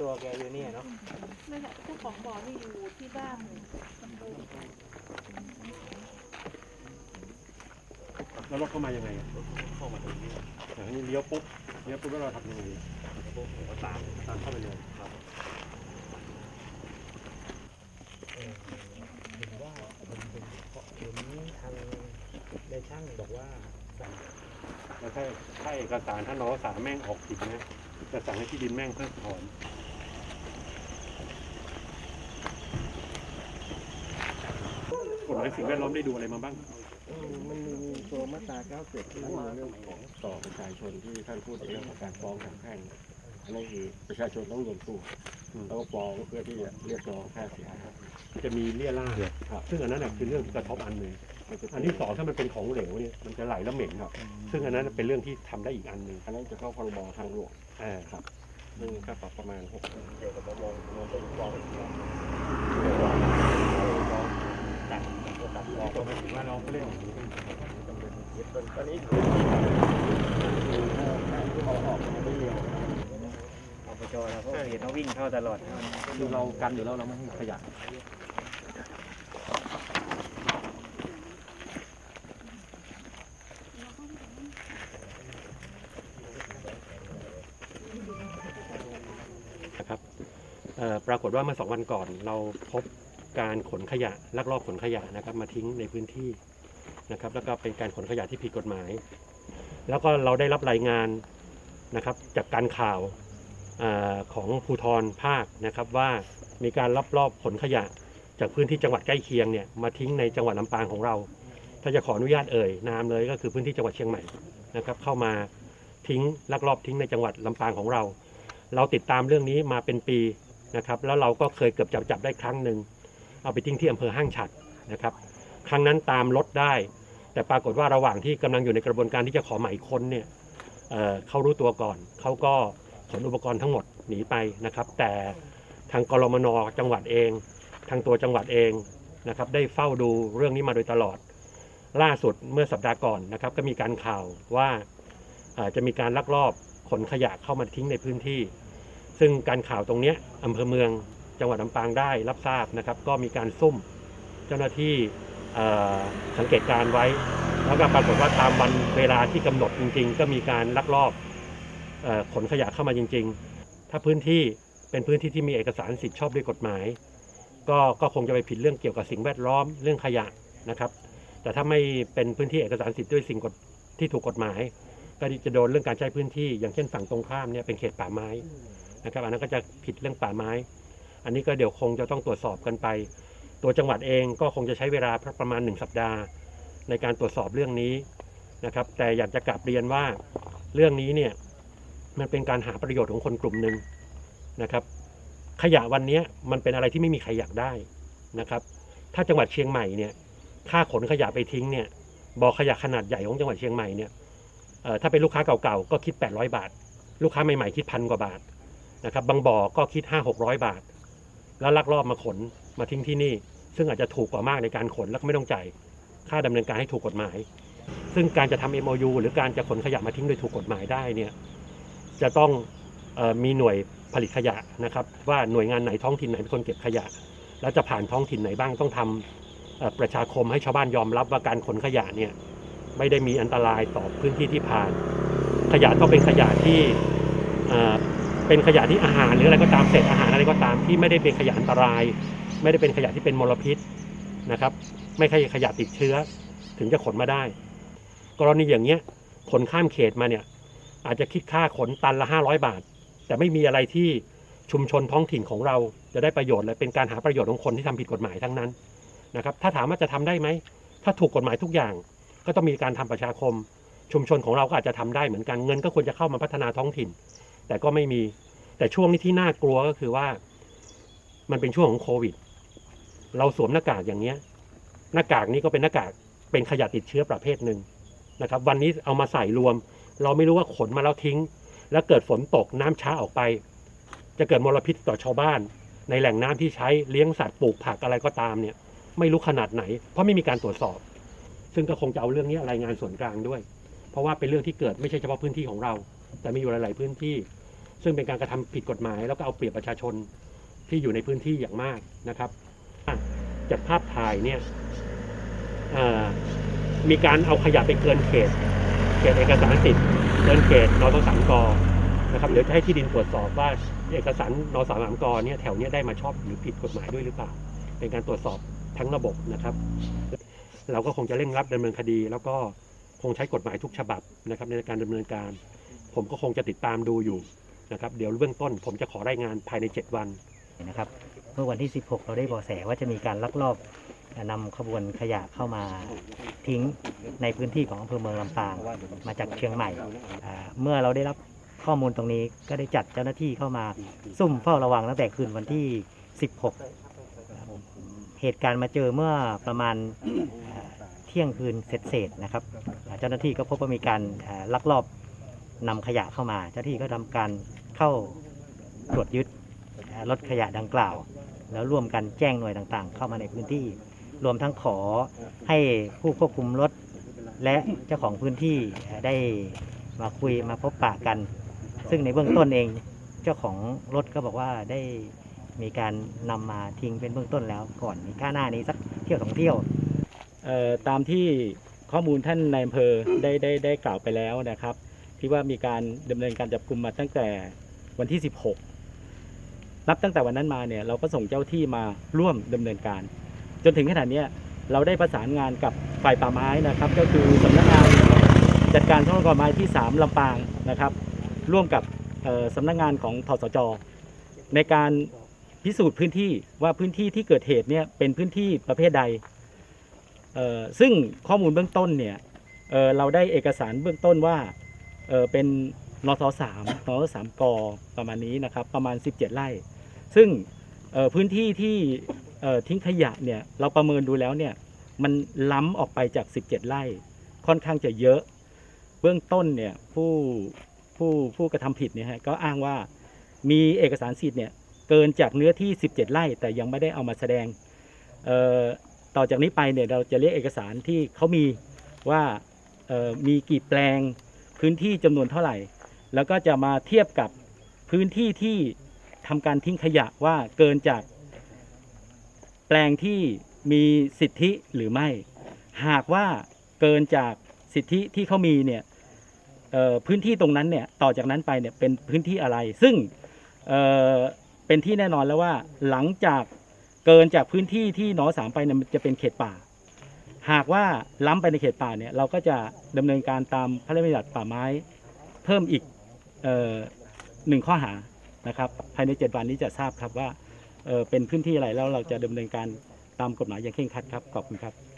ตัวแกอยู่เนี่ยเนาะไม่ใช่เจ้าของบ่อนี่อยู่ที่บ้านตำบลแล้วรถเข้ามายังไงอะเข้ามาตรงนี้อย่างนี้เลี้ยวปุ๊บเลี้ยวปุ๊บแล้วเราทำยังไงปุ๊บผมก็ตามตามเข้าไปเลยครับเห็นว่าผมเห็นเห็นทางในช่างบอกว่าสั่งแล้วถ้าถ้าเอกสารถ้าน้องสารแม่งออกผิดนะจะสั่งให้ที่ดินแม่งเพิกถอน กฎหมายสิ่งแวดล้อมได้ดูอะไรมาบ้าง มันมีตัวมาตรา97ที่ว่าเรื่องของต่อประชาชนที่ท่านพูดในเรื่องของการฟ้องทางแพ่งอันนั้นคือประชาชนต้องรวมตัวอืมแล้วก็ฟ้องเพื่อที่จะเรียกร้องค่าเสียหายจะมีเลี่ยล่าครับซึ่งอันนั้นน่ะคือเรื่องที่กระทบอันหนึ่งอันที่สองถ้ามันเป็นของเหลวเนี่ยมันจะไหลแล้วเหม็นครับ ซึ่งอันนั้นเป็นเรื่องที่ทำได้อีกอันหนึ่งอันนั้นจะเข้าพรบทางหลวงเออครับซึ่งค่าปรับประมาณ6เกี่ยวกับประมงรวมไปถึงฟ้องอีกแล้วตัด ตัดออกก็ไม่ถึงว่าน้องเขาเล่นตอนนี้คือที่เอาออกไม่เร็วอปจเราก็เห็นเขาวิ่งเข้าตลอดคือเรากันอยู่แล้วเราไม่ให้ขยะนะครับเอ่อปรากฏว่าเมื่อสองวันก่อนเราพบ การขนขยะลักลอบขนขยะนะครับมาทิ้งในพื้นที่นะครับแล้วก็เป็นการขนขยะที่ผิดกฎหมาย แล้วก็เราได้รับรายงานนะครับจากการข่าวอของภูธรภาคนะครับว่ามีการลักลอบขนขยะจากพื้นที่จังหวัดใกล้เคียงเนี่ยมาทิ้งในจังหวัดลำปางของเรา ถ้าจะขออนุญาตเอ่ยนามเลยก็คือพื้นที่จังหวัดเชียงใหม่นะครับเข้ามาทิ้งลักลอบทิ้งในจังหวัดลำปางของเรา เราติดตามเรื่องนี้มาเป็นปีนะครับแล้วเราก็เคยเกือบจับจับได้ครั้งหนึ่ง เอาไปทิ้งที่อำเภอห้างฉัดนะครับ ครั้งนั้นตามรถได้ แต่ปรากฏว่าระหว่างที่กำลังอยู่ในกระบวนการที่จะขอหมายค้นเนี่ยเเขารู้ตัวก่อน เขาก็ขนอุปกรณ์ทั้งหมดหนีไปนะครับ แต่ทางกรมนจังหวัดเอง ทางตัวจังหวัดเองนะครับ ได้เฝ้าดูเรื่องนี้มาโดยตลอด ล่าสุดเมื่อสัปดาห์ก่อนนะครับ ก็มีการข่าวว่าจะมีการลักลอบขนขยะเข้ามาทิ้งในพื้นที่ ซึ่งการข่าวตรงนี้อำเภอเมือง จังหวัดลำปางได้รับทราบนะครับ ก็มีการซุ่มเจ้าหน้าที่สังเกตการไว้ แล้วก็ปรากฏว่าตามวันเวลาที่กำหนดจริง ๆ ก็มีการลักลอบอขนขยะเข้ามาจริง ๆ ถ้าพื้นที่เป็นพื้นที่ที่มีเอกสารสิทธิ์ชอบด้วยกฎหมาย ก็ก็คงจะไปผิดเรื่องเกี่ยวกับสิ่งแวดล้อมเรื่องขยะนะครับ แต่ถ้าไม่เป็นพื้นที่เอกสารสิทธิ์ด้วยสิ่งกฎที่ถูกกฎหมาย ก็จะโดนเรื่องการใช้พื้นที่ อย่างเช่นฝั่งตรงข้ามเนี่ยเป็นเขตป่าไม้นะครับอันนั้นก็จะผิดเรื่องป่าไม้ อันนี้ก็เดี๋ยวคงจะต้องตรวจสอบกันไป ตัวจังหวัดเองก็คงจะใช้เวลาประมาณหนึ่งสัปดาห์ ในการตรวจสอบเรื่องนี้นะครับ แต่อยากจะกลับเรียนว่าเรื่องนี้เนี่ยมันเป็นการหาประโยชน์ของคนกลุ่มหนึ่งนะครับ ขยะวันนี้มันเป็นอะไรที่ไม่มีใครอยากได้นะครับ ถ้าจังหวัดเชียงใหม่เนี่ยค่าขนขยะไปทิ้งเนี่ยบ่อขยะขนาดใหญ่ของจังหวัดเชียงใหม่เนี่ยถ้าเป็นลูกค้าเก่าๆก็คิด 800 บาท ลูกค้าใหม่ๆคิดพันกว่าบาทนะครับบางบ่อก็คิด 5 600 บาท แล้วลักลอบมาขนมาทิ้งที่นี่ ซึ่งอาจจะถูกกว่ามากในการขนแล้วก็ไม่ต้องจ่ายค่าดำเนินการให้ถูกกฎหมาย ซึ่งการจะทำ MOU หรือการจะขนขยะมาทิ้งโดยถูกกฎหมายได้เนี่ยจะต้องออมีหน่วยผลิตขยะนะครับว่าหน่วยงานไหนท้องถิ่นไหนเป็นคนเก็บขยะ แล้วจะผ่านท้องถิ่นไหนบ้างต้องทำเอ่อประชาคมให้ชาวบ้านยอมรับว่าการขนขยะเนี่ยไม่ได้มีอันตรายต่อพื้นที่ที่ผ่าน ขยะต้องเป็นขยะที่ เป็นขยะที่อาหารหรืออะไรก็ตามเศษอาหารอะไรก็ตามที่ไม่ได้เป็นขยะอันตราย ไม่ได้เป็นขยะที่เป็นมลพิษนะครับ ไม่ใช่ขยะติดเชื้อ ถึงจะขนมาได้ กรณีอย่างเงี้ยขนข้ามเขตมาเนี่ยอาจจะคิดค่าขนตันละห้าร้อยบาท แต่ไม่มีอะไรที่ชุมชนท้องถิ่นของเราจะได้ประโยชน์และเป็นการหาประโยชน์ของคนที่ทำผิดกฎหมายทั้งนั้นนะครับถ้าถามว่าจะทำได้ไหม ถ้าถูกกฎหมายทุกอย่าง ก็ต้องมีการทำประชาคม ชุมชนของเราก็อาจจะทำได้เหมือนกันเงินก็ควรจะเข้ามาพัฒนาท้องถิ่น แต่ก็ไม่มี แต่ช่วงนี้ที่น่ากลัวก็คือว่า มันเป็นช่วงของโควิด เราสวมหน้ากากอย่างเนี้ย หน้ากากนี้ก็เป็นหน้ากากเป็นขยะติดเชื้อประเภทหนึ่งนะครับ วันนี้เอามาใส่รวม เราไม่รู้ว่าขนมาแล้วทิ้ง แล้วเกิดฝนตกน้ำช้าออกไป จะเกิดมลพิษต่อชาวบ้าน ในแหล่งน้ำที่ใช้เลี้ยงสัตว์ปลูกผักอะไรก็ตามเนี่ย ไม่รู้ขนาดไหน เพราะไม่มีการตรวจสอบ ซึ่งก็คงจะเอาเรื่องนี้รายงานส่วนกลางด้วย เพราะว่าเป็นเรื่องที่เกิดไม่ใช่เฉพาะพื้นที่ของเรา แต่มีอยู่หลาย ๆ พื้นที่ ซึ่งเป็นการกระทำผิดกฎหมาย แล้วก็เอาเปรียบประชาชนที่อยู่ในพื้นที่อย่างมากนะครับจากภาพถ่ายเนี่ยมีการเอาขยะไปเกินเขต เขตเอกสารสิทธิ์เกินเขตนอสสามกนะครับเดี๋ยวจะให้ที่ดินตรวจสอบว่าเอกสารนอสสามกเนี่ยแถวเนี้ยได้มาชอบหรือผิดกฎหมายด้วยหรือเปล่าเป็นการตรวจสอบทั้งระบบนะครับ เราก็คงจะเร่งรัดดำเนินคดี แล้วก็คงใช้กฎหมายทุกฉบับนะครับในการดำเนินการ ผมก็คงจะติดตามดูอยู่นะครับเดี๋ยวเบื้องต้นผมจะขอรายงานภายใน 7 วันนะครับเมื่อวันที่ 16 เราได้เบาะแสว่าจะมีการลักลอบนำขบวนขยะเข้ามาทิ้งในพื้นที่ของอำเภอเมืองลำปางมาจากเชียงใหม่ เมื่อเราได้รับข้อมูลตรงนี้ก็ได้จัดเจ้าหน้าที่เข้ามาซุ่มเฝ้าระวังตั้งแต่คืนวันที่ 16 เหตุการณ์มาเจอเมื่อประมาณเที่ยงคืนเศษๆนะครับ เจ้าหน้าที่ก็พบว่ามีการลักลอบ นำขยะเข้ามา เจ้าหน้าที่ก็ทำการเข้าตรวจยึดรถขยะดังกล่าว แล้วร่วมกันแจ้งหน่วยต่างๆ เข้ามาในพื้นที่ รวมทั้งขอให้ผู้ควบคุมรถ และเจ้าของพื้นที่ได้มาคุยมาพบปะกัน ซึ่งในเบื้องต้นเองเจ้าของรถก็บอกว่าได้มีการนำมาทิ้งเป็นเบื้องต้นแล้วก่อนมีค่าหน้านี้สักเที่ยวสองเที่ยวเอ่อตามที่ข้อมูลท่านนายอำเภอได้ได้ได้กล่าวไปแล้วนะครับ ที่ว่ามีการดำเนินการจับกลุ่มมาตั้งแต่วันที่ 16 นับตั้งแต่วันนั้นมาเนี่ยเราก็ส่งเจ้าที่มาร่วมดำเนินการ จนถึงขนาดนี้เราได้ประสานงานกับฝ่ายป่าไม้นะครับ ก็คือสำนักงานจัดการทรัพยากรไม้ที่ 3ลำปางนะครับ ร่วมกับเอ่อสำนักงานของทสจในการพิสูจน์พื้นที่ว่าพื้นที่ที่เกิดเหตุเนี่ยเป็นพื้นที่ประเภทใด ซึ่งข้อมูลเบื้องต้นเนี่ยเเราได้เอกสารเบื้องต้นว่า เออเป็นนทสามนทสามกประมาณนี้นะครับ ประมาณ 17 ไร่ ซึ่งพื้นที่ที่ทิ้งขยะเนี่ยเราประเมินดูแล้วเนี่ยมันล้ำออกไปจาก 17 ไร่ ค่อนข้างจะเยอะ เบื้องต้นเนี่ยผู้ผู้ผู้กระทำผิดเนี่ยฮะก็อ้างว่ามีเอกสารสิทธิ์เนี่ยเกินจากเนื้อที่ 17 ไร่ แต่ยังไม่ได้เอามาแสดงต่อจากนี้ไปเนี่ยเราจะเรียกเอกสารที่เขามีว่ามีกี่แปลง พื้นที่จำนวนเท่าไหร่ แล้วก็จะมาเทียบกับพื้นที่ที่ทำการทิ้งขยะว่าเกินจาก แปลงที่มีสิทธิหรือไม่ หากว่าเกินจากสิทธิที่เขามีเนี่ยพื้นที่ตรงนั้นเนี่ยต่อจากนั้นไปเนี่ยเป็นพื้นที่อะไร ซึ่งเเป็นที่แน่นอนแล้วว่าหลังจากเกินจากพื้นที่ที่หนอสามไปเนี่ยมันจะเป็นเขตป่า หากว่าล้ำไปในเขตป่าเนี่ยเราก็จะดำเนินการตามพระราชบัญญัติป่าไม้เพิ่มอีกออหนึ่งข้อหานะครับภายใน 7 วันนี้จะทราบครับว่าเเป็นพื้นที่อะไรแล้วเราจะดำเนินการตามกฎหมายอย่างเคร่งครัดครับขอบคุณครับ